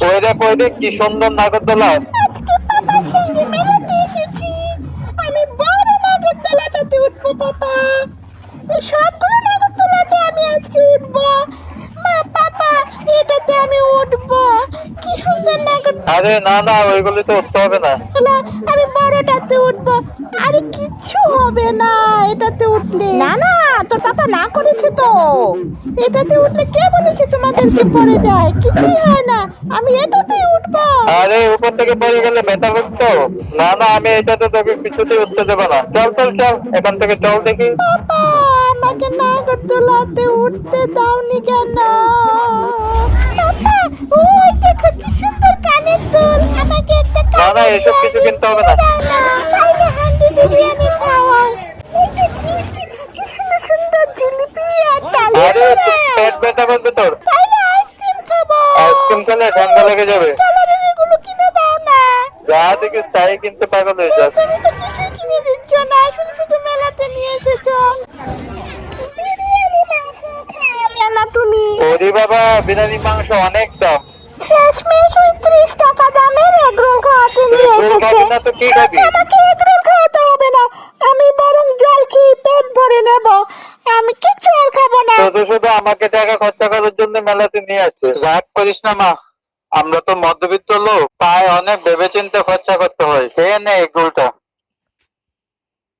ওই কইরে কি সুন্দর নাগরদোলা আজকে সঙ্গে মেলাতে এসেছি। আমি বড় নাগরদোলাটাতে উঠবো পাপা এই সবগুলো নাগরদোলাতে আমি আজকে উঠবো মা পাপা এটাতে আমি উঠবো কি সুন্দর নাগরদোলা আরে না না ওইগুলি তো উঠতে হবে না। আমি বড়টাতে উঠবো। আরে কিচ্ছু হবে না এটাতে উঠলে। না না তোর পাপা না করেছে তো। এটাতে উঠলে কে বলেছে তোমাদেরকে পড়ে যায়? কিছুই হয় না আমি এটাতেই উঠবো। আরে উপর থেকে পড়ে গেলে ব্যথা করতো না না আমি এটাতে তোকে কিছুতেই উঠতে দেবো না। চল চল চল এখান থেকে চল দেখি। বাবা আমাকে নাগরদোলাতে উঠতে দাওনি কেন? না এসব কিছু কিনতে হবে না। আর আরে পেট ব্যথা করবে তোর। আইসক্রিম খেলে ঠান্ডা লেগে যাবে। যা দেখিস তাই কিনতে পাগল হয়ে যাস। তুমি তুমি ওরে বাবা বিরিয়ানি মাংস অনেক দাম। শেষমেশ নিয়ে এসেছে খাবি না তো কি খাবি? আমাকে এগরোল খাওয়াতে হবে না। আমি বরং জল খেয়ে পেট ভরে নেব। আমি কিছু আর খাব না। শুধু শুধু আমাকে টাকা খরচা করার জন্য মেলাতে নিয়ে আসছে। রাগ করিস না মা। আমরা তো মধ্যবিত্ত লোক তাই অনেক ভেবেচিন্তে খরচা করতে হয়। খেয়ে নে এগুলোটা